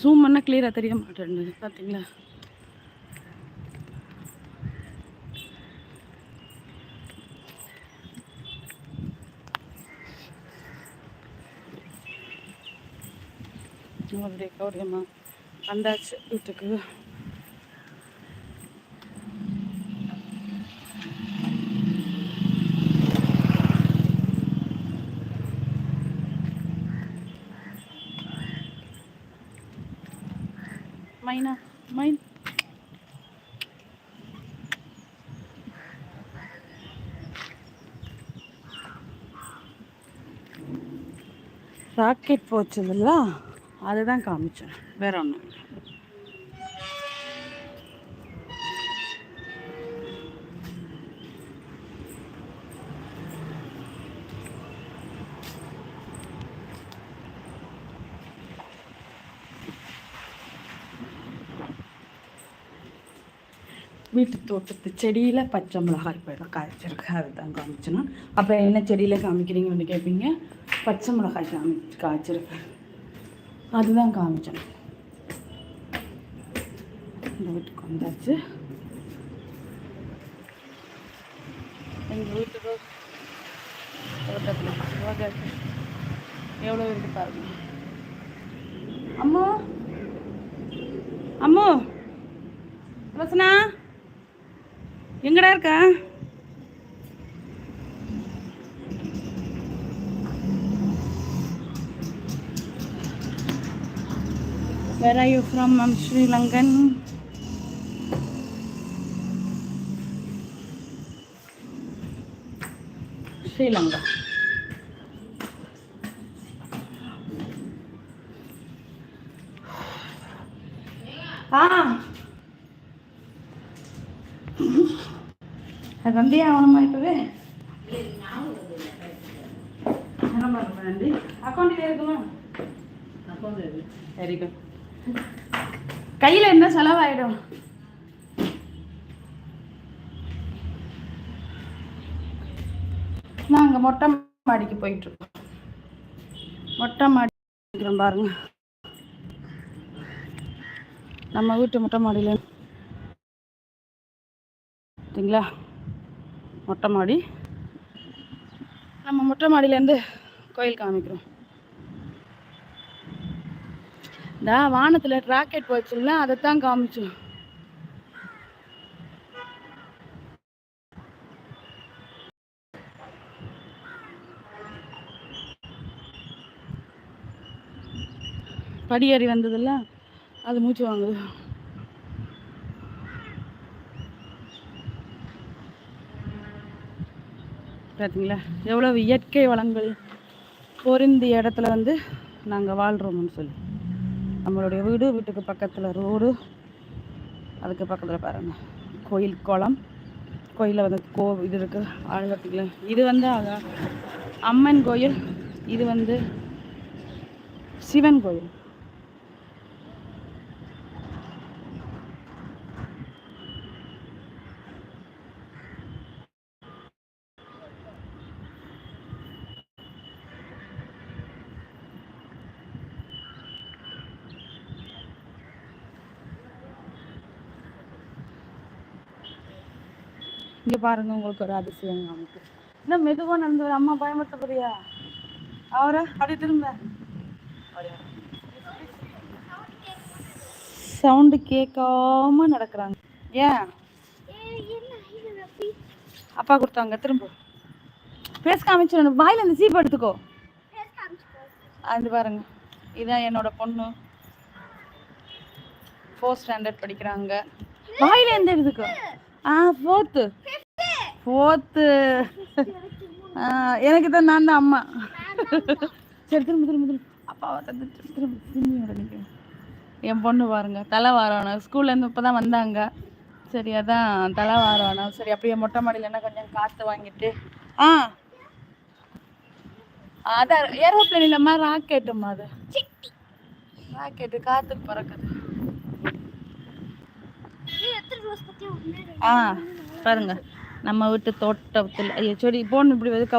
Zoom பண்ணால் கிளியராக தெரிய மாட்டேன் பார்த்தீங்களா நம்மளுடைய கௌரியம்மா வந்தாச்சு வீட்டுக்கு. மைனா மைன் ராக்கெட் போச்சுதுல்ல அதுதான் காமிச்சேன். வேற ஒன்றும் வீட்டு தோட்டத்து செடியில் பச்சை மிளகாய் பழம் காய்ச்சிருக்கு அதுதான் காமிச்சேன்னா அப்புறம் என்ன செடியில் காமிக்கிறீங்கன்னு கேட்பீங்க பச்சை மிளகாய் காமி காய்ச்சிருக்கு. அதுதான் காமிச்சோம் இந்த வீட்டுக்கு வந்தாச்சு. எங்கள் வீட்டுக்கு தோட்டத்தில் எவ்வளோ இருக்கு பாருங்க. அம்மோ. அம்மோ. ரோசனா எங்கடா இருக்க Where are you from? I'm Sri Lankan. Sri Lanka. ஆ அது வந்தே ஆகணுமா இப்பவே? நன்றி. அக்கௌண்ட் இருக்குமா? வெரி குட் கையில் இருந்தால் செலவாயிடும்? நாங்கள் மொட்டை மாடிக்கு போயிட்டுருக்கோம் மொட்டை மாடி பாருங்க. நம்ம வீட்டு மொட்டை மாடியில் பார்த்தீங்களா மொட்டை மாடி நம்ம மொட்டை மாடியிலேருந்து கோயில் காமிக்கிறோம். இந்த வானத்தில் ராக்கெட் போச்சுல்ல அதைத்தான் காமிச்சோம். படியேறி வந்ததில்ல அது மூச்சு வாங்குது. பார்த்தீங்களா எவ்வளவு இயற்கை வளங்கள் பொருந்திய இடத்துல வந்து நாங்கள் வாழ்கிறோம்னு சொல்லி. நம்மளுடைய வீடு வீட்டுக்கு பக்கத்தில் ரோடு அதுக்கு பக்கத்தில் பாருங்க. கோயில் குளம் கோயிலில் வந்து கோ இது இருக்குது ஆழ்வார்த்திங்களா இது வந்து அம்மன் கோயில் இது வந்து சிவன் கோயில். இங்கே பாருங்க உங்களுக்கு ஒரு அதிசயம் நமக்கு இன்னும் மெதுவாக நடந்து அம்மா பயமுறுத்த போறியா அவரை? அப்படி திரும்ப. சவுண்டு கேட்காம நடக்கிறாங்க. ஏன்? அப்பா கொடுத்தாங்க திரும்ப. பேச காமிச்சிடணும் வாயில இந்த சீப் எடுத்துக்கோ. அது பாருங்க இதான் என்னோட பொண்ணு. ஃபோர்த் ஸ்டாண்டர்ட் படிக்கிறாங்க. வாயில எந்த எடுத்துக்கோ ஆ ஃபோர்த்து ஃபோர்த்து எனக்கு தான் நான் தான் அம்மா. சரி திரும்ப திரும்ப திரும்ப. அப்பாவை திரும்ப திரும்ப திரும்பி என் பொண்ணு பாருங்க தலை வாரணும் ஸ்கூல்லேருந்து இப்போ தான் வந்தாங்க. சரி அதான் தலை வாரணும் சரி அப்படியே மொட்டை மாடியில் என்ன கொஞ்சம் காற்று வாங்கிட்டு. ஆ. அதான் ஏரோப்ளேன் இல்லைம்மா ராக்கெட்டும்மா அது? ராக்கெட்டு காற்றுக்கு பறக்குது. ஆ பாருங்க. நம்ம வீட்டு தோட்டத்தில் செடி போன் இப்படி வந்து